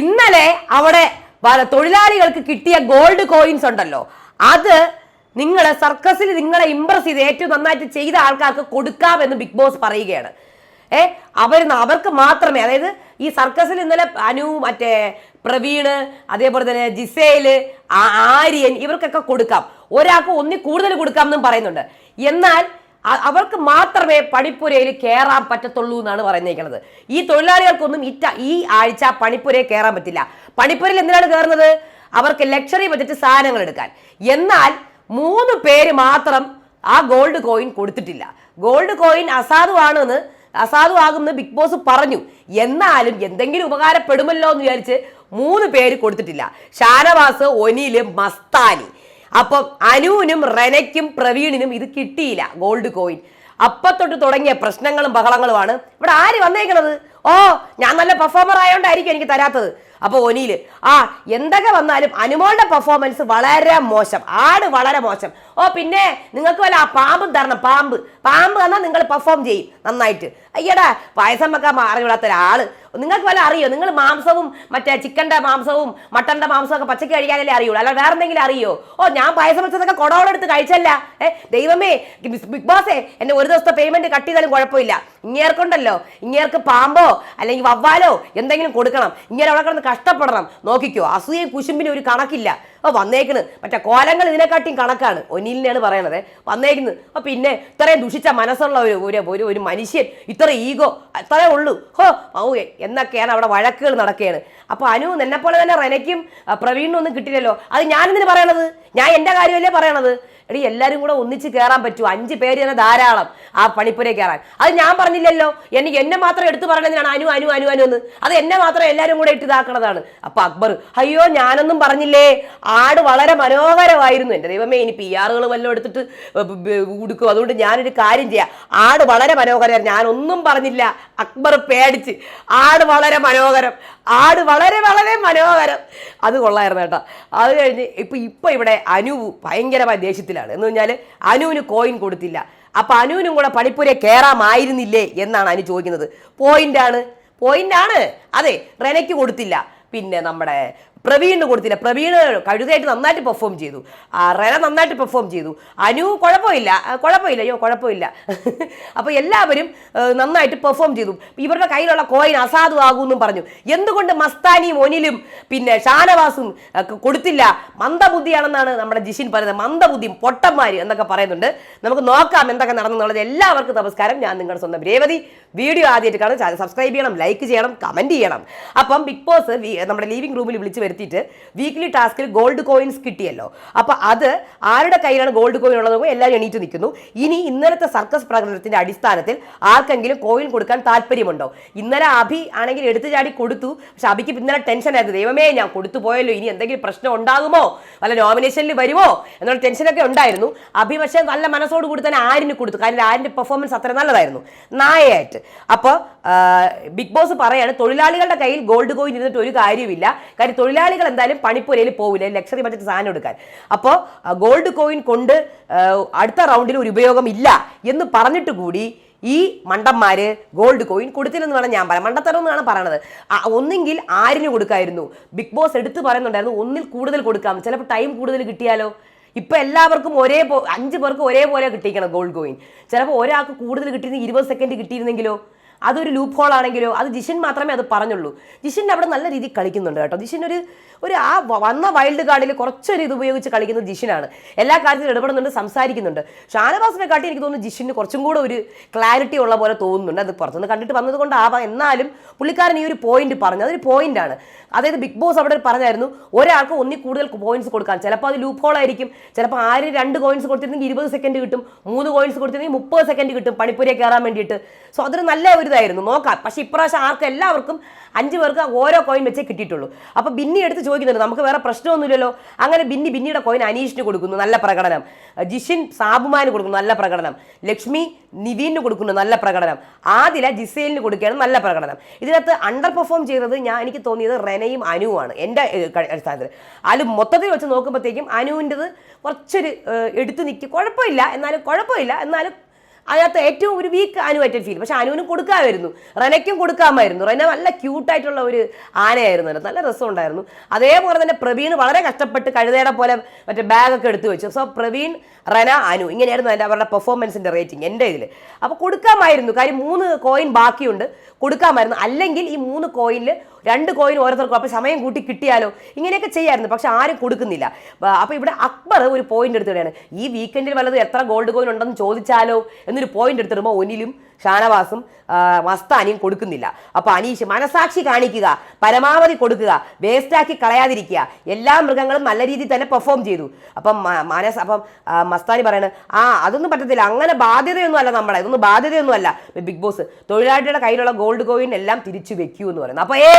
ഇന്നലെ അവിടെ തൊഴിലാളികൾക്ക് കിട്ടിയ ഗോൾഡ് കോയിൻസ് ഉണ്ടല്ലോ. അത് നിങ്ങൾ സർക്കസിൽ നിങ്ങളെ ഇമ്പ്രസ് ചെയ്ത് ഏറ്റവും നന്നായിട്ട് ചെയ്ത ആൾക്കാർക്ക് കൊടുക്കാമെന്ന് ബിഗ് ബോസ് പറയുകയാണ്. ഏ അവർ അവർക്ക് മാത്രമേ അതായത് ഈ സർക്കസിൽ ഇന്നലെ അനു മറ്റേ പ്രവീണ് അതേപോലെ തന്നെ ജിസേൽ ആര്യൻ ഇവർക്കൊക്കെ കൊടുക്കാം. ഒരാൾക്ക് ഒന്നി കൂടുതൽ കൊടുക്കാം എന്നും പറയുന്നുണ്ട്. എന്നാൽ അവർക്ക് മാത്രമേ പണിപ്പുരയിൽ കയറാൻ പറ്റത്തുള്ളൂ എന്നാണ് പറഞ്ഞിരിക്കുന്നത് ഈ തൊഴിലാളികൾക്കൊന്നും ഇറ്റ ഈ ആഴ്ച പണിപ്പുരയിൽ കയറാൻ പറ്റില്ല. പണിപ്പുരയിൽ എന്തിനാണ് കയറുന്നത് അവർക്ക് ലക്ഷറി ബജറ്റ് സാധനങ്ങൾ എടുക്കാൻ. എന്നാൽ മൂന്ന് പേര് മാത്രം ആ ഗോൾഡ് കോയിൻ കൊടുത്തിട്ടില്ല. ഗോൾഡ് കോയിൻ അസാധുവാണെന്ന് അസാധുവാകുമെന്ന് ബിഗ് ബോസ് പറഞ്ഞു. എന്നാലും എന്തെങ്കിലും ഉപകാരപ്പെടുമല്ലോ എന്ന് വിചാരിച്ച് മൂന്ന് പേര് കൊടുത്തിട്ടില്ല. ഷാനവാസ് ഒനിൽ മസ്താനി. അപ്പം അനുവിനും റെനയ്ക്കും പ്രവീണിനും ഇത് കിട്ടിയില്ല ഗോൾഡ് കോയിൻ അപ്പത്തൊട്ട് തുടങ്ങിയ പ്രശ്നങ്ങളും ബഹളങ്ങളുമാണ്. ഇവിടെ ആര് വന്നേക്കണത്? ഓ ഞാൻ നല്ല പെർഫോമർ ആയതുകൊണ്ടായിരിക്കും എനിക്ക് തരാത്തത്. അപ്പൊ ഒനിയിൽ ആ എന്തൊക്കെ വന്നാലും അനുമോളുടെ പെർഫോമൻസ് വളരെ മോശം ആട് വളരെ മോശം. ഓ പിന്നെ നിങ്ങൾക്ക് വല്ല ആ പാമ്പും തരണം പാമ്പ്. പാമ്പ് തന്നാൽ നിങ്ങൾ പെർഫോം ചെയ്യും നന്നായിട്ട്. അയ്യടാ പായസം വെക്കാൻ അറിവിടാത്ത ഒരാൾ. നിങ്ങൾക്ക് വല്ല അറിയോ? നിങ്ങൾ മാംസവും മറ്റേ ചിക്കന്റെ മാംസവും മട്ടന്റെ മാംസവും ഒക്കെ പച്ചക്ക് കഴിക്കാനല്ലേ അറിയുള്ളൂ. അല്ല വേറെ എന്തെങ്കിലും അറിയോ? ഓ ഞാൻ പായസം വെച്ചതൊക്കെ കൊടവളെടുത്ത് കഴിച്ചല്ല. ഏ ദൈവമേ ബിഗ് ബോസേ എന്റെ ഒരു ദിവസത്തെ പേയ്മെന്റ് കട്ട് ചെയ്താലും കുഴപ്പമില്ല. ഇങ്ങേർക്കുണ്ടല്ലോ ഇങ്ങേർക്ക് പാമ്പോ? അല്ലെങ്കിൽ വവ്വാലോ എന്തെങ്കിലും കൊടുക്കണം. ഇങ്ങനെ അവിടെ കിടന്ന് കഷ്ടപ്പെടണം. നോക്കിക്കോ അസൂയയും കുശുമ്പിന് ഒരു കണക്കില്ല. അപ്പോൾ വന്നേക്കണ്. മറ്റേ കോലങ്ങൾ ഇതിനെക്കാട്ടിയും കണക്കാണ്. ഒനിലിനെയാണ് പറയണത്. വന്നേക്കുന്നത് അപ്പോൾ പിന്നെ ഇത്രയും ദുഷിച്ച മനസ്സുള്ള ഒരു ഒരു ഒരു മനുഷ്യൻ ഇത്ര ഈഗോ അത്രേ ഉള്ളൂ. ഹോ ഔ എന്നൊക്കെയാണ് അവിടെ വഴക്കുകൾ നടക്കുകയാണ്. അപ്പോൾ അനു എന്നെപ്പോലെ പോലെ തന്നെ റെനയ്ക്കും പ്രവീണിനും ഒന്നും കിട്ടില്ലല്ലോ. അത് ഞാനെന്തിനു പറയണത്? ഞാൻ എന്റെ കാര്യമല്ലേ പറയണത്? എടി എല്ലാവരും കൂടെ ഒന്നിച്ച് കയറാൻ പറ്റൂ. അഞ്ച് പേര് തന്നെ ധാരാളം ആ പണിപ്പുരയിൽ കയറാൻ അത് ഞാൻ പറഞ്ഞില്ലല്ലോ. എനിക്ക് എന്നെ മാത്രം എടുത്തു പറയണതിനാണ് അനു അനു അനു അനു എന്ന്. അത് എന്നെ മാത്രം എല്ലാവരും കൂടെ ഇട്ട് ഇതാക്കണതാണ്. അപ്പൊ അക്ബർ അയ്യോ ഞാനൊന്നും പറഞ്ഞില്ലേ? ആട് വളരെ മനോഹരമായിരുന്നു. എന്റെ ദൈവമേ ഇനി പി ആറുകൾ വല്ലതും എടുത്തിട്ട് കൊടുക്കും അതുകൊണ്ട് ഞാനൊരു കാര്യം ചെയ്യാം. ആട് വളരെ മനോഹരമായിരുന്നു. ഞാനൊന്നും പറഞ്ഞില്ല. അക്ബർ പേടിച്ച്. ആട് വളരെ മനോഹരം. ആട് വളരെ വളരെ മനോഹരം. അത് കൊള്ളായിരുന്നു കേട്ടോ. അത് കഴിഞ്ഞ് ഇപ്പം ഇപ്പം ഇവിടെ അനു ഭയങ്കരമായ ദേഷ്യത്തിലാണ്. എന്ന് പറഞ്ഞാൽ അനുവിന് കോയിൻ കൊടുത്തില്ല. അപ്പം അനുവിനും കൂടെ പണിപ്പുരയെ കയറാമായിരുന്നില്ലേ എന്നാണ് അനു ചോദിക്കുന്നത്. പോയിന്റാണ് പോയിന്റാണ് അതെ റെനയ്ക്ക് കൊടുത്തില്ല. പിന്നെ നമ്മുടെ പ്രവീണിന് കൊടുത്തില്ല. പ്രവീണ് കഴുകയായിട്ട് നന്നായിട്ട് പെർഫോം ചെയ്തു. റെന നന്നായിട്ട് പെർഫോം ചെയ്തു. അനു കുഴപ്പമില്ല. കുഴപ്പമില്ല. അയ്യോ കുഴപ്പമില്ല. അപ്പോൾ എല്ലാവരും നന്നായിട്ട് പെർഫോം ചെയ്തു. ഇവരുടെ കയ്യിലുള്ള കോയിൻ അസാധുവാകുമെന്നും പറഞ്ഞു. എന്തുകൊണ്ട് മസ്താനിയും ഒനിലും പിന്നെ ഷാനവാസും കൊടുത്തില്ല? മന്ദബുദ്ധിയാണെന്നാണ് നമ്മുടെ ജിഷിൻ പറയുന്നത്. മന്ദബുദ്ധി പൊട്ടന്മാർ എന്നൊക്കെ പറയുന്നുണ്ട്. നമുക്ക് നോക്കാം എന്തൊക്കെ നടന്നുള്ളത് എല്ലാവർക്കും നമസ്കാരം. ഞാൻ നിങ്ങളുടെ സ്വന്തം രേവതി. വീഡിയോ ആദ്യമായിട്ട് കാണും സബ്സ്ക്രൈബ് ചെയ്യണം ലൈക്ക് ചെയ്യണം കമന്റ് ചെയ്യണം. അപ്പം ബിഗ് ബോസ് നമ്മുടെ ലിവിംഗ് റൂമിൽ വിളിച്ച് വരുത്തിയിട്ട് വീക്ക്ലി ടാസ്കിൽ ഗോൾഡ് കോയിൻസ് കിട്ടിയല്ലോ. അപ്പോൾ അത് ആരുടെ കയ്യിലാണ് ഗോൾഡ് കോയിൻ ഉള്ളത് എല്ലാവരും എണീറ്റ് നിൽക്കുന്നു. ഇനി ഇന്നലത്തെ സർക്കസ് പ്രകടനത്തിന്റെ അടിസ്ഥാനത്തിൽ ആർക്കെങ്കിലും കോയിൻ കൊടുക്കാൻ താല്പര്യമുണ്ടോ? ഇന്നലെ അഭി ആണെങ്കിൽ എടുത്തു ചാടി കൊടുത്തു. പക്ഷെ അഭിക്ക് ഇന്നലെ ടെൻഷൻ ആയിരുന്നു. ദൈവമേ ഞാൻ കൊടുത്തു പോയല്ലോ. ഇനി എന്തെങ്കിലും പ്രശ്നം ഉണ്ടാകുമോ? വല്ല നോമിനേഷനിൽ വരുമോ? എന്നുള്ള ടെൻഷനൊക്കെ ഉണ്ടായിരുന്നു. അഭി പക്ഷേ നല്ല മനസ്സോട് കൂടി തന്നെ ആരിന് കൊടുത്തു? കാരണം ആരിന്റെ പെർഫോമൻസ് അത്ര നല്ലതായിരുന്നു. നായയായിട്ട്. അപ്പോൾ ബിഗ് ബോസ് പറയാണ് തൊഴിലാളികളുടെ കയ്യിൽ ഗോൾഡ് കോയിൻ ഇരുന്നിട്ട് ഒരു കാര്യമില്ല കാര്യം തൊഴിലാളികൾ എന്തായാലും പണിപ്പുരയിൽ പോവില്ല. ലക്ഷറി ബഡ്ജറ്റ് സാധനം എടുക്കാൻ. അപ്പോൾ ഗോൾഡ് കോയിൻ കൊണ്ട് അടുത്ത റൗണ്ടിൽ ഒരു ഉപയോഗം ഇല്ല എന്ന് പറഞ്ഞിട്ട് കൂടി ഈ മണ്ടന്മാര് ഗോൾഡ് കോയിൻ കൊടുത്തില്ലെന്ന് വേണം ഞാൻ പറയാം. മണ്ടത്തരം എന്നാണ് പറയണത്. ഒന്നെങ്കിൽ ആരിന് കൊടുക്കായിരുന്നു? ബിഗ് ബോസ് എടുത്ത് പറയുന്നുണ്ടായിരുന്നു ഒന്നിൽ കൂടുതൽ കൊടുക്കാം. ചിലപ്പോൾ ടൈം കൂടുതൽ കിട്ടിയാലോ? ഇപ്പൊ എല്ലാവർക്കും ഒരേ അഞ്ച് പേർക്ക് ഒരേപോലെ കിട്ടിയിരിക്കണം ഗോൾഡ് കോയിൻ ചിലപ്പോൾ ഒരാൾക്ക് കൂടുതൽ കിട്ടിയിരുന്ന ഇരുപത് സെക്കൻഡ് കിട്ടിയിരുന്നെങ്കിലോ? അതൊരു ലൂപ്പ് ഹോൾ ആണെങ്കിലോ അത് ജിഷിൻ മാത്രമേ അത് പറഞ്ഞുള്ളൂ. ജിഷിൻ അവിടെ നല്ല രീതിയിൽ കളിക്കുന്നുണ്ട് കേട്ടോ. ജിഷിൻ ഒരു ഒരു ആ വന്ന വൈൽഡ് കാർഡിൽ കുറച്ചൊരു ഇത് ഉപയോഗിച്ച് കളിക്കുന്നത് ജിഷിനാണ്. എല്ലാ കാര്യത്തിലും ഇടപെടുന്നുണ്ട് സംസാരിക്കുന്നുണ്ട്. ഷാനവാസിനെ കാട്ടി എനിക്ക് തോന്നുന്നു ജിഷിന് കുറച്ചും കൂടെ ഒരു ക്ലാരിറ്റി ഉള്ള പോലെ തോന്നുന്നുണ്ട്. അത് പുറത്തുനിന്ന് കണ്ടിട്ട് വന്നത് കൊണ്ടാവാം. എന്നാലും പുള്ളിക്കാരൻ ഈ ഒരു പോയിന്റ് പറഞ്ഞു. അതൊരു പോയിന്റാണ് അതായത് ബിഗ് ബോസ് അവിടെ പറഞ്ഞായിരുന്നു ഒരാൾക്ക് ഒന്നി കൂടുതൽ പോയിന്റ്സ് കൊടുക്കാൻ. ചിലപ്പോൾ അത് ലൂപ്പ് ഹോൾ ആയിരിക്കും. ചിലപ്പോൾ ആര് രണ്ട് കോയിൻസ് കൊടുത്തിരുന്നെങ്കിൽ ഇരുപത് സെക്കൻഡ് കിട്ടും മൂന്ന് കോയിൻസ് കൊടുത്തിരുന്നെങ്കിൽ മുപ്പത് സെക്കൻഡ് കിട്ടും പണിപ്പുരയെ കയറാൻ വേണ്ടിയിട്ട്. സോ അതൊരു നല്ല ഒരു ഇതായിരുന്നു നോക്കാം. പക്ഷേ ഇപ്രാവശ്യം ആർക്കും എല്ലാവർക്കും അഞ്ച് പേർക്ക് ഓരോ കോയിൻ വെച്ചേ കിട്ടിയിട്ടുള്ളൂ. അപ്പോൾ ബിന്നി എടുത്ത് ചോദിക്കുന്നുണ്ട് നമുക്ക് വേറെ പ്രശ്നമൊന്നുമില്ലല്ലോ? അങ്ങനെ ബിന്നി ബിന്നിയുടെ കോയിൻ അനീഷിന് കൊടുക്കുന്നു നല്ല പ്രകടനം. ജിഷിൻ സാബുമാന് കൊടുക്കുന്നു നല്ല പ്രകടനം. ലക്ഷ്മി നിവീന് കൊടുക്കുന്നു നല്ല പ്രകടനം. ആദില ജിസേലിന് കൊടുക്കുകയാണ് നല്ല പ്രകടനം. ഇതിനകത്ത് അണ്ടർ പെർഫോം ചെയ്തത് ഞാൻ എനിക്ക് തോന്നിയത് റെനയും അനുവാണ് എന്റെ അടിസ്ഥാനത്തിൽ അതിൽ മൊത്തത്തിൽ വെച്ച് നോക്കുമ്പോഴത്തേക്കും അനുവിന്റെത് കുറച്ചൊരു എടുത്തു നിൽക്കി കുഴപ്പമില്ല എന്നാലും കുഴപ്പമില്ല എന്നാലും അതിനകത്ത് ഏറ്റവും ഒരു വീക്ക് അനുവേറ്റഡ് ഫീൽ പക്ഷെ അനുവിനും കൊടുക്കാമായിരുന്നു. റെനയ്ക്കും കൊടുക്കാമായിരുന്നു. റെന നല്ല ക്യൂട്ടായിട്ടുള്ള ഒരു ആനയായിരുന്നു. നല്ല രസമുണ്ടായിരുന്നു അതേപോലെ തന്നെ പ്രവീൺ വളരെ കഷ്ടപ്പെട്ട് കഴുതയുടെ പോലെ മറ്റേ ബാഗൊക്കെ എടുത്തു വെച്ചു. സോ പ്രവീൺ റെന അനു ഇങ്ങനെയായിരുന്നു അതിന്റെ അവരുടെ പെർഫോമൻസിന്റെ റേറ്റിംഗ് എന്റെ ഇതിൽ അപ്പോൾ കൊടുക്കാമായിരുന്നു. കാര്യം മൂന്ന് കോയിൻ ബാക്കിയുണ്ട്. കൊടുക്കാമായിരുന്നു. അല്ലെങ്കിൽ ഈ മൂന്ന് കോയിനിൽ രണ്ട് കോയിൻ ഓരോരുത്തർക്കും അപ്പോൾ സമയം കൂട്ടി കിട്ടിയാലോ? ഇങ്ങനെയൊക്കെ ചെയ്യായിരുന്നു. പക്ഷെ ആരും കൊടുക്കുന്നില്ല. അപ്പോൾ ഇവിടെ അക്ബർ ഒരു പോയിന്റ് എടുത്തിടുകയാണ്. ഈ വീക്കെൻഡിൽ വല്ലത് എത്ര ഗോൾഡ് കോയിൻ ഉണ്ടെന്ന് ചോദിച്ചാലോ? എന്നൊരു പോയിന്റ് എടുത്തിടുമ്പോൾ ഒനിലും ഷാനവാസും മസ്താനിയും കൊടുക്കുന്നില്ല. അപ്പോൾ അനീഷ് മനസാക്ഷി കാണിക്കുക പരമാവധി കൊടുക്കുക വേസ്റ്റാക്കി കളയാതിരിക്കുക. എല്ലാ മൃഗങ്ങളും നല്ല രീതിയിൽ തന്നെ പെർഫോം ചെയ്തു. അപ്പം മനസ് അപ്പം മസ്താനി പറയണത് ആ അതൊന്നും പറ്റത്തില്ല. അങ്ങനെ ബാധ്യതയൊന്നും അല്ല നമ്മളെ. ഇതൊന്നും ബാധ്യതയൊന്നും അല്ല ബിഗ് ബോസ് തൊഴിലാളിയുടെ കയ്യിലുള്ള ഗോൾഡ് കോയിൻ എല്ലാം തിരിച്ചു വെക്കൂ എന്ന് പറയുന്നത്. അപ്പോൾ ഏ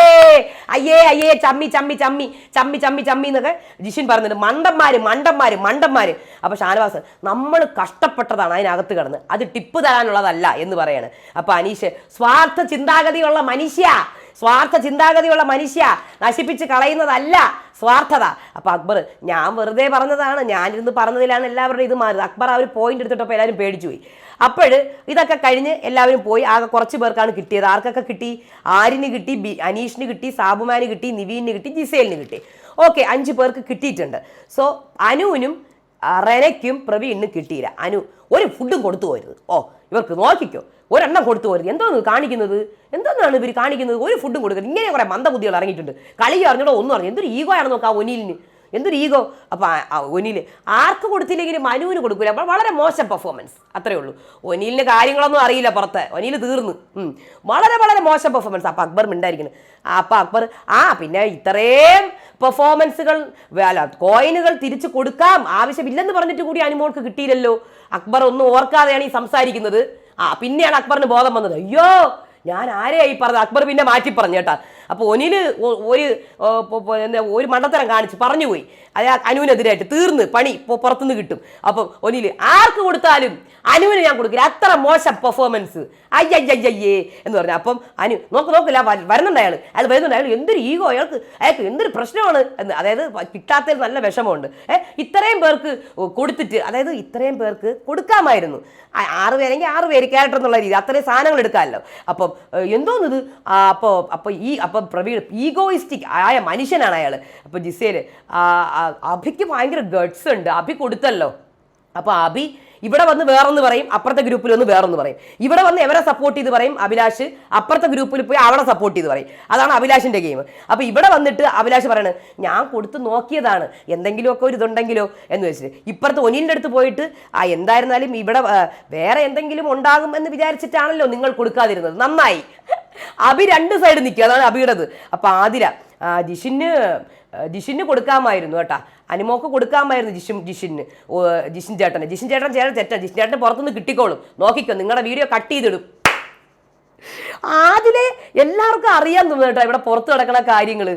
അയ്യേ അയ്യേ ചമ്മി ചമ്മി ചമ്മി ചമ്മി ചമ്മി ചമ്മി എന്നൊക്കെ ജിഷിൻ പറയുന്നുണ്ട് മണ്ടന്മാര് മണ്ടന്മാര് മണ്ടന്മാര്. അപ്പോൾ ഷാനവാസ് നമ്മൾ കഷ്ടപ്പെട്ടതാണ് അതിനകത്ത് കിടന്ന്. അത് ടിപ്പ് തരാനുള്ളതല്ല എന്ന് പറയാണ്. അപ്പോൾ അനീഷ് സ്വാർത്ഥ ചിന്താഗതിയുള്ള മനുഷ്യ സ്വാർത്ഥ ചിന്താഗതിയുള്ള മനുഷ്യ നശിപ്പിച്ച് കളയുന്നതല്ല സ്വാർത്ഥത. അപ്പൊ അക്ബർ ഞാൻ വെറുതെ പറഞ്ഞതാണ് ഞാനിരുന്ന് പറഞ്ഞതിലാണ് എല്ലാവരുടെയും ഇത് മാറുന്നത് അക്ബർ ആ ഒരു പോയിന്റ് എടുത്തിട്ടപ്പോൾ എല്ലാവരും പേടിച്ചു പോയി. അപ്പോൾ ഇതൊക്കെ കഴിഞ്ഞ് എല്ലാവരും പോയി ആകെ കുറച്ച് പേർക്കാണ് കിട്ടിയത്. ആർക്കൊക്കെ കിട്ടി? ആരിന് കിട്ടി ബി അനീഷിന് കിട്ടി സാബുമാന് കിട്ടി നിവീനിന് കിട്ടി ജിസേലിന് കിട്ടി. ഓക്കെ അഞ്ച് പേർക്ക് കിട്ടിയിട്ടുണ്ട്. സോ അനുവിനും റെനയ്ക്കും പ്രവീണിനും കിട്ടിയില്ല. അനു ഒരു ഫുഡും കൊടുത്തു പോരുത്. ഓ ഇവർക്ക് നോക്കിക്കോ. ഒരെണ്ണം കൊടുത്തു പോരുത്. എന്തോന്ന് കാണിക്കുന്നത്? എന്തോന്നാണ് ഇവർ കാണിക്കുന്നത്? ഒരു ഫുഡും കൊടുക്കുന്നത് ഇങ്ങനെ കുറെ മന്ദബുദ്ധികൾ ഇറങ്ങിയിട്ടുണ്ട്. കളി അറിഞ്ഞോ? ഒന്നും അറിഞ്ഞു? എന്തൊരു ഈഗോ ആണ് നോക്കാം ഒനിലിന്. എന്തൊരു ഈഗോ അപ്പം ഒനിൽ ആർക്ക് കൊടുത്തില്ലെങ്കിലും മനുവിന് കൊടുക്കില്ല അപ്പോൾ വളരെ മോശം പെർഫോമൻസ് അത്രേ ഉള്ളൂ. ഒനിലിന് കാര്യങ്ങളൊന്നും അറിയില്ല പുറത്ത്. ഒനിൽ തീർന്നു. വളരെ വളരെ മോശം പെർഫോമൻസ് അപ്പം അക്ബർ മിണ്ടായിരിക്കുന്നത് അപ്പം അക്ബർ ആ പിന്നെ ഇത്രയും പെർഫോമൻസുകൾ കോയിനുകൾ തിരിച്ചു കൊടുക്കാം. ആവശ്യമില്ലെന്ന് പറഞ്ഞിട്ട് കൂടി അനുമോൾക്ക് കിട്ടിയില്ലല്ലോ. അക്ബർ ഒന്നും ഓർക്കാതെയാണ് ഈ സംസാരിക്കുന്നത്. ആ പിന്നെയാണ് അക്ബറിന് ബോധം വന്നത്. അയ്യോ ഞാൻ ആരെയായി പറഞ്ഞത്? അക്ബർ പിന്നെ മാറ്റി പറഞ്ഞു കേട്ടാ. അപ്പോൾ ഒനിൽ ഒരു എന്താ, ഒരു മണ്ടത്തരം കാണിച്ച് പറഞ്ഞു പോയി അയാൾ അനുവിനെതിരായിട്ട് തീർന്ന് പണി ഇപ്പോൾ പുറത്തുനിന്ന് കിട്ടും. അപ്പം ഒനിൽ ആർക്ക് കൊടുത്താലും അനുവിന് ഞാൻ കൊടുക്കില്ല. അത്ര മോശം പെർഫോമൻസ് അയ്യയ്യയ്യേ എന്ന് പറഞ്ഞു. അപ്പം അനു നോക്ക് നോക്കില്ല വരുന്നുണ്ട് അയാൾ അയാൾ വരുന്നുണ്ട്. അയാൾ എന്തൊരു ഈഗോ? അയാൾക്ക് അയാൾക്ക് എന്തൊരു പ്രശ്നമാണ് എന്ന്. അതായത് കിട്ടാത്തതിൽ നല്ല വിഷമമുണ്ട്. ഏ ഇത്രയും പേർക്ക് കൊടുത്തിട്ട് അതായത് ഇത്രയും പേർക്ക് കൊടുക്കാമായിരുന്നു. ആറ് പേരെങ്കിൽ ആറ് പേര് ക്യാരക്ടർ എന്നുള്ള രീതി. അത്രയും സാധനങ്ങൾ എടുക്കാമല്ലോ. അപ്പം എന്തോന്നിത്? അപ്പോൾ അപ്പോൾ ഈ അപ്പം പ്രവീൺ ഈഗോയിസ്റ്റിക് ആയ മനുഷ്യനാണ് അയാൾ അപ്പോൾ ജിസേൽ അഭിക്ക് ഭയങ്കര ഗഡ്സ് ഉണ്ട്. അഭി കൊടുത്തല്ലോ. അപ്പോൾ അഭി ഇവിടെ വന്ന് വേറൊന്ന് പറയും അപ്പുറത്തെ ഗ്രൂപ്പിൽ വന്ന് വേറൊന്ന് പറയും. ഇവിടെ വന്ന് എവരെ സപ്പോർട്ട് ചെയ്ത് പറയും? അഭിലാഷ്. അപ്പുറത്തെ ഗ്രൂപ്പിൽ പോയി അവിടെ സപ്പോർട്ട് ചെയ്ത് പറയും. അതാണ് അഭിലാഷിന്റെ ഗെയിം അപ്പോൾ ഇവിടെ വന്നിട്ട് അഭിലാഷ് പറയണത് ഞാൻ കൊടുത്ത് നോക്കിയതാണ്. എന്തെങ്കിലുമൊക്കെ ഒരു ഇതുണ്ടെങ്കിലോ? എന്ന് വെച്ചിട്ട്. ഇപ്പുറത്ത് ഒനിലിന്റെ അടുത്ത് പോയിട്ട് ആ എന്തായിരുന്നാലും ഇവിടെ വേറെ എന്തെങ്കിലും ഉണ്ടാകും എന്ന് വിചാരിച്ചിട്ടാണല്ലോ നിങ്ങൾ കൊടുക്കാതിരുന്നത്. നന്നായി. അഭി രണ്ട് സൈഡ് നിൽക്കുക അതാണ് അഭിയുടേത്. അപ്പോൾ ആതിര ജിഷിന് ജിഷിന് കൊടുക്കാമായിരുന്നു കേട്ടാ. അനുമോക്ക് കൊടുക്കാമായിരുന്നു ജിഷും ജിഷിന്. ജിഷിൻ ചേട്ടന്. ജിഷിൻ ചേട്ടൻ ചേട്ടൻ തെറ്റാ. ജിഷിൻ ചേട്ടൻ പുറത്തുനിന്ന് കിട്ടിക്കോളും. നോക്കിക്കോ നിങ്ങളുടെ വീഡിയോ കട്ട് ചെയ്തിടും. അതിലെ എല്ലാവർക്കും അറിയാൻ തോന്നുന്നു കേട്ടോ ഇവിടെ പുറത്ത് കിടക്കുന്ന കാര്യങ്ങൾ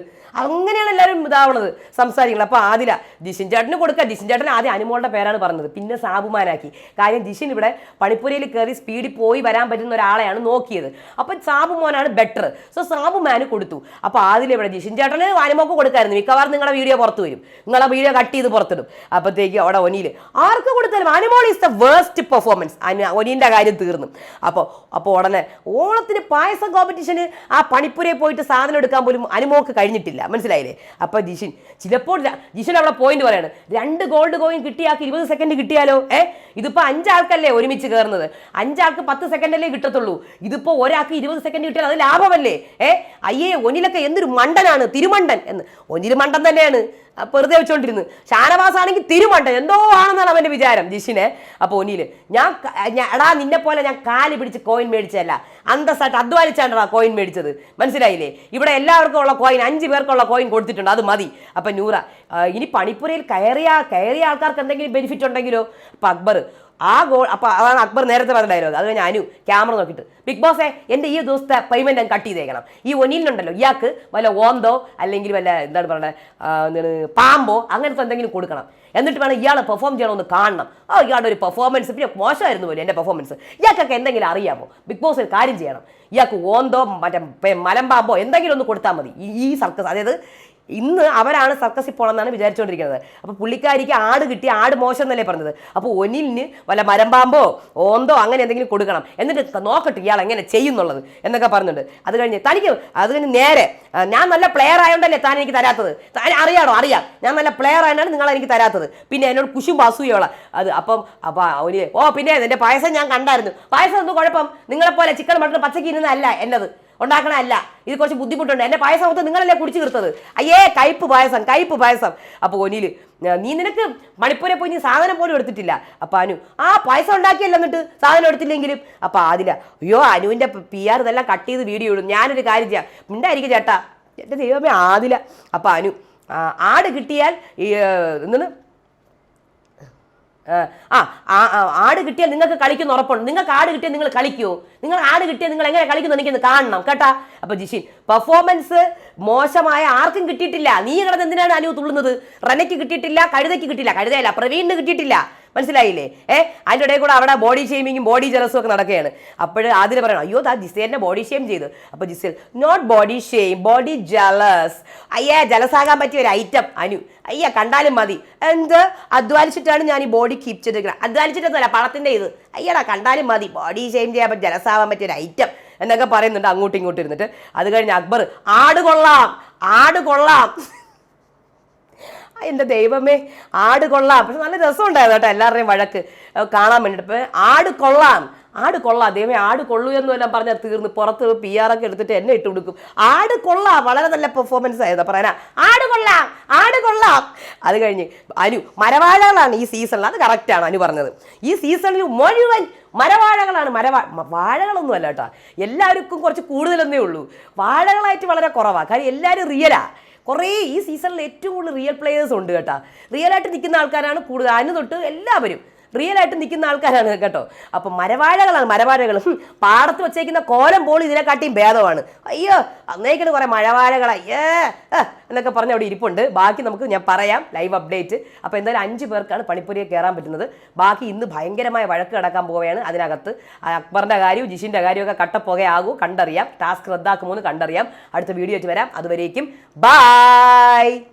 അങ്ങനെയാണ് എല്ലാവരും ഇതാവണത് സംസാരിക്കുന്നത് അപ്പോൾ ആദില ജിഷിൻ ചേട്ടന് കൊടുക്കുക ജിഷിൻ ചേട്ടൻ ആദ്യം അനുമോളുടെ പേരാണ് പറഞ്ഞത്. പിന്നെ സാബുമാനാക്കി. കാര്യം ജിഷിൻ ഇവിടെ പണിപ്പുരയിൽ കയറി സ്പീഡിൽ പോയി വരാൻ പറ്റുന്ന ഒരാളെയാണ് നോക്കിയത്. അപ്പം സാബുമോനാണ് ബെറ്റർ സോ സാബുമാന് കൊടുത്തു. അപ്പോൾ ആദില ഇവിടെ ജിഷിൻ ചേട്ടന് അനുമോക്ക് കൊടുക്കായിരുന്നു. മിക്കവാറും നിങ്ങളുടെ വീഡിയോ പുറത്ത് വരും. നിങ്ങളെ വീഡിയോ കട്ട് ചെയ്ത് പുറത്തിടും. അപ്പോഴത്തേക്ക് അവിടെ ഒനിയിൽ ആർക്ക് കൊടുത്താലും Anumol is the waste performance ഒനിയുടെ കാര്യം തീർന്നു. അപ്പോൾ അപ്പോൾ ഉടനെ ഓണത്തിന് പായസം കോമ്പറ്റീഷന് ആ പണിപ്പുരയിൽ പോയിട്ട് സാധനം എടുക്കാൻ പോലും അനുമോക്ക് കഴിഞ്ഞിട്ടില്ല. മനസ്സിലായില്ലേ? അപ്പോൾ ജിഷിൻ ചിലപ്പോൾ ജിഷൻ അവിടെ പോയിന്റ് പറയാണ്. രണ്ട് ഗോൾഡ് കോയിൻ കിട്ടിയാൾക്ക് ഇരുപത് സെക്കൻഡ് കിട്ടിയാലോ? ഏ? ഇതിപ്പോൾ അഞ്ചാൾക്കല്ലേ ഒരുമിച്ച് കയറുന്നത് അഞ്ചാൾക്ക് പത്ത് സെക്കൻഡല്ലേ കിട്ടത്തുള്ളൂ. ഇതിപ്പോൾ ഒരാൾക്ക് ഇരുപത് സെക്കൻഡ് കിട്ടിയാൽ അത് ലാഭമല്ലേ? ഏ? അയ്യേ ഒനിലൊക്കെ എന്തൊരു മണ്ടനാണ് തിരുമണ്ടൻ എന്ന്. ഒനിൽ മണ്ടൻ തന്നെയാണ്. വെറുതെ വെച്ചോണ്ടിരുന്നു. ഷാനവാസ് ആണെങ്കിൽ തിരുമണ്ട എന്തോ ആണെന്നാണ് അവന്റെ വിചാരം ജിഷിനെ. അപ്പോൾ ഒനിയിൽ ഞാൻ എടാ നിന്നെ പോലെ ഞാൻ കാൽ പിടിച്ച് കോയിൻ മേടിച്ചതല്ല. അന്തസ്സായിട്ട് അധ്വാനിച്ചാണ്ടാ കോയിൻ മേടിച്ചത്. മനസ്സിലായില്ലേ? ഇവിടെ എല്ലാവർക്കും ഉള്ള കോയിൻ അഞ്ച് പേർക്കുള്ള കോയിൻ കൊടുത്തിട്ടുണ്ട്. അത് മതി. അപ്പം നൂറ ഇനി പണിപ്പുരയിൽ കയറിയ കയറിയ ആൾക്കാർക്ക് എന്തെങ്കിലും ബെനിഫിറ്റ് ഉണ്ടെങ്കിലോ? അപ്പം അക്ബർ ആ ഗോൾ അപ്പോൾ അതാണ് അക്ബർ നേരത്തെ പറഞ്ഞ ഡയലോഗ് അത് കഴിഞ്ഞ് അനു ക്യാമറ നോക്കിയിട്ട് ബിഗ് ബോസേ എന്റെ ഈ ദിവസത്തെ പേയ്മെന്റ് ഞാൻ കട്ട് ചെയ്തേക്കണം. ഈ ഒനിയിലുണ്ടല്ലോ ഇയാൾക്ക് വല്ല ഓന്തോ അല്ലെങ്കിൽ വല്ല എന്താണ് പറയുന്നത് പാമ്പോ അങ്ങനത്തെ എന്തെങ്കിലും കൊടുക്കണം. എന്നിട്ട് വേണം ഇയാളെ പെർഫോം ചെയ്യണമെന്ന് കാണണം. ഓ ഇയാളുടെ ഒരു പെർഫോമൻസ് പിന്നെ മോശമായിരുന്നു പോലെ എന്റെ പെർഫോമൻസ് ഇയാൾക്കൊക്കെ എന്തെങ്കിലും അറിയാമോ? ബിഗ് ബോസ് ഒരു കാര്യം ചെയ്യണം. ഇയാൾക്ക് ഓന്തോ മറ്റേ മലമ്പാമ്പോ എന്തെങ്കിലും ഒന്ന് കൊടുത്താൽ മതി. ഈ സർക്കസ് അതായത് ഇന്ന് അവരാണ് സർക്കസിൽ പോകണമെന്നാണ് വിചാരിച്ചുകൊണ്ടിരിക്കുന്നത് അപ്പോൾ പുള്ളിക്കാരിക്ക് ആട് കിട്ടി ആട് മോശം എന്നല്ലേ പറഞ്ഞത്? അപ്പോൾ ഒനിലിന് വല്ല മരമ്പാമ്പോ ഓന്തോ അങ്ങനെ എന്തെങ്കിലും കൊടുക്കണം. എന്നിട്ട് നോക്കട്ടെ ഇയാൾ എങ്ങനെ ചെയ്യുന്നുള്ളത് എന്നൊക്കെ പറഞ്ഞിട്ടുണ്ട്. അത് കഴിഞ്ഞ് തനിക്ക് അത് കഴിഞ്ഞ് നേരെ ഞാൻ നല്ല പ്ലെയർ ആയതുകൊണ്ടല്ലേ താൻ എനിക്ക് തരാത്തത്? താൻ അറിയാണോ അറിയാം. ഞാൻ നല്ല പ്ലെയർ ആയതുകൊണ്ടാണ് നിങ്ങൾ എനിക്ക് തരാത്തത്. പിന്നെ എന്നോട് കുശും അസൂയോള അത് അപ്പം അപ്പം ഒരു ഓ പിന്നെ എന്റെ പായസം ഞാൻ കണ്ടായിരുന്നു. പായസം ഒന്നും കുഴപ്പം. നിങ്ങളെപ്പോലെ ചിക്കൻ മട്ടൺ പച്ചക്ക് ഇരുന്നല്ല എന്നത്. ഉണ്ടാക്കണമല്ല ഇത് കുറച്ച് ബുദ്ധിമുട്ടുണ്ട്. എന്റെ പായസം ഒത്ത് നിങ്ങളല്ലേ കുടിച്ചു തീർത്തത് അയ്യേ കയ്പ് പായസം കയ്പ് പായസം. അപ്പോൾ ഒനിയിൽ നീ നിനക്ക് മണിപ്പൂരെ പോയി നീ സാധനം പോലും എടുത്തിട്ടില്ല. അപ്പം അനു ആ പായസം ഉണ്ടാക്കിയല്ലോ എന്നിട്ട് സാധനം എടുത്തില്ലെങ്കിലും? അപ്പം ആദില അയ്യോ അനുവിന്റെ പി ആർ ഇതെല്ലാം കട്ട് ചെയ്ത് വീഡിയോ ഇടും. ഞാനൊരു കാര്യം ചെയ്യാം. മിണ്ടായിരിക്കും ചേട്ടാ. എന്റെ ദൈവമേ ആദില. അപ്പം അനു ആട് കിട്ടിയാൽ എന്താണ് ആ ആട് കിട്ടിയാൽ നിങ്ങൾക്ക് കളിക്കുന്ന ഉറപ്പുണ്ട്. നിങ്ങൾക്ക് ആട് കിട്ടിയാൽ നിങ്ങൾ കളിക്കൂ. നിങ്ങൾ ആട് കിട്ടിയാൽ നിങ്ങൾ എങ്ങനെ കളിക്കുന്നു എനിക്കൊന്ന് കാണണം കേട്ടാ? അപ്പൊ ജിഷിൻ പെർഫോമൻസ് മോശമായ ആർക്കും കിട്ടിയിട്ടില്ല. നീ കിടന്ന് എന്തിനാണ് അനു തുള്ളുന്നത്? റനയ്ക്ക് കിട്ടിയിട്ടില്ല കഴുതയ്ക്ക് കിട്ടിയില്ല. കഴുതയല്ല പ്രവീണിന് കിട്ടിയിട്ടില്ല. മനസ്സിലായില്ലേ? ഏ? അതിന്റെ ഇടയിൽ കൂടെ അവിടെ ബോഡി ഷെയ്മിങ്ങും ബോഡി ജലസും ഒക്കെ നടക്കുകയാണ്. അപ്പോൾ ആദ്യം പറയണം അയ്യോ ദാ ജിസേലിനെ ബോഡി ഷെയിം ചെയ്തു. അപ്പോൾ Gisele not body shame body jealous അയ്യേ ജലസാകാൻ പറ്റിയ ഒരു ഐറ്റം അനു. അയ്യ കണ്ടാലും മതി. എന്ത്? അധ്വാനിച്ചിട്ടാണ് ഞാൻ ഈ ബോഡി കീപ്പ് ചെയ്തിരിക്കുന്നത്. അധ്വാനിച്ചിട്ടൊന്നുമല്ല പണത്തിന്റെ ഇത്. അയ്യടാ കണ്ടാലും മതി. ബോഡി ഷെയിം ചെയ്യാൻ പറ്റും ജലസാവാൻ പറ്റിയ ഒരു ഐറ്റം എന്നൊക്കെ പറയുന്നുണ്ട് അങ്ങോട്ടും ഇങ്ങോട്ടും ഇരുന്നിട്ട്. അത് കഴിഞ്ഞ് അക്ബർ ആട് കൊള്ളാം ആട് കൊള്ളാം. ആ, എന്റെ ദൈവമേ ആട് കൊള്ളാം. പക്ഷെ നല്ല രസമുണ്ടായിരുന്നു കേട്ടോ എല്ലാവരുടെയും വഴക്ക്. കാണാൻ വേണ്ടിയിട്ട് ഇപ്പം ആട് കൊള്ളാം. ആട് കൊള്ളാം. ദൈവമേ ആട് കൊള്ളൂ എന്ന് എല്ലാം പറഞ്ഞാൽ തീർന്ന് പുറത്ത് പി ആർ ഒക്കെ എടുത്തിട്ട് എന്നെ ഇട്ട് കൊടുക്കും. ആട് കൊള്ളാം. വളരെ നല്ല പെർഫോമൻസ് ആയിരുന്നു പറയാനാ. ആട് കൊള്ളാം. ആട് കൊള്ളാം. അത് കഴിഞ്ഞ് അനു മരവാഴകളാണ് ഈ സീസണിൽ അത് കറക്റ്റാണ് അനു പറഞ്ഞത്. ഈ സീസണിൽ മുഴുവൻ മരവാഴകളാണ് മരവാ വാഴകളൊന്നും അല്ല കേട്ടോ. എല്ലാവർക്കും കുറച്ച് കൂടുതലെന്നേ ഉള്ളൂ. വാഴകളായിട്ട് വളരെ കുറവാണ് കാര്യം എല്ലാവരും റിയലാ കുറേ ഈ സീസണിൽ ഏറ്റവും കൂടുതൽ റിയൽ പ്ലേയേഴ്സ് ഉണ്ട് കേട്ടോ. റിയൽ ആയിട്ട് നിൽക്കുന്ന ആൾക്കാരാണ് കൂടുതൽ. അതിന് തൊട്ട് എല്ലാവരും റിയൽ ആയിട്ട് നിൽക്കുന്ന ആൾക്കാരാണ് കേട്ടോ. അപ്പം മരവാഴകളാണ് മരവാഴകൾ. പാടത്ത് വെച്ചേക്കുന്ന കോലം പോൾ ഇതിനെക്കാട്ടിയും ഭേദമാണ്. അയ്യോ അന്നേക്കണ് കുറേ മഴവാഴകൾ അയ്യേ എന്നൊക്കെ പറഞ്ഞ് അവിടെ ഇരിപ്പുണ്ട്. ബാക്കി നമുക്ക് ഞാൻ പറയാം ലൈവ് അപ്ഡേറ്റ് അപ്പോൾ എന്തായാലും അഞ്ച് പേർക്കാണ് പണിപ്പുരിയെ കയറാൻ പറ്റുന്നത്. ബാക്കി ഇന്ന് ഭയങ്കരമായ വഴക്ക് കിടക്കാൻ പോവുകയാണ് അതിനകത്ത്. അക്ബറിന്റെ കാര്യവും ജിഷിന്റെ കാര്യമൊക്കെ കട്ടപ്പുകയാകൂ കണ്ടറിയാം. ടാസ്ക് റദ്ദാക്കുമോ എന്ന് കണ്ടറിയാം. അടുത്ത വീഡിയോ ആയിട്ട് വരാം. അതുവരേക്കും ബായ്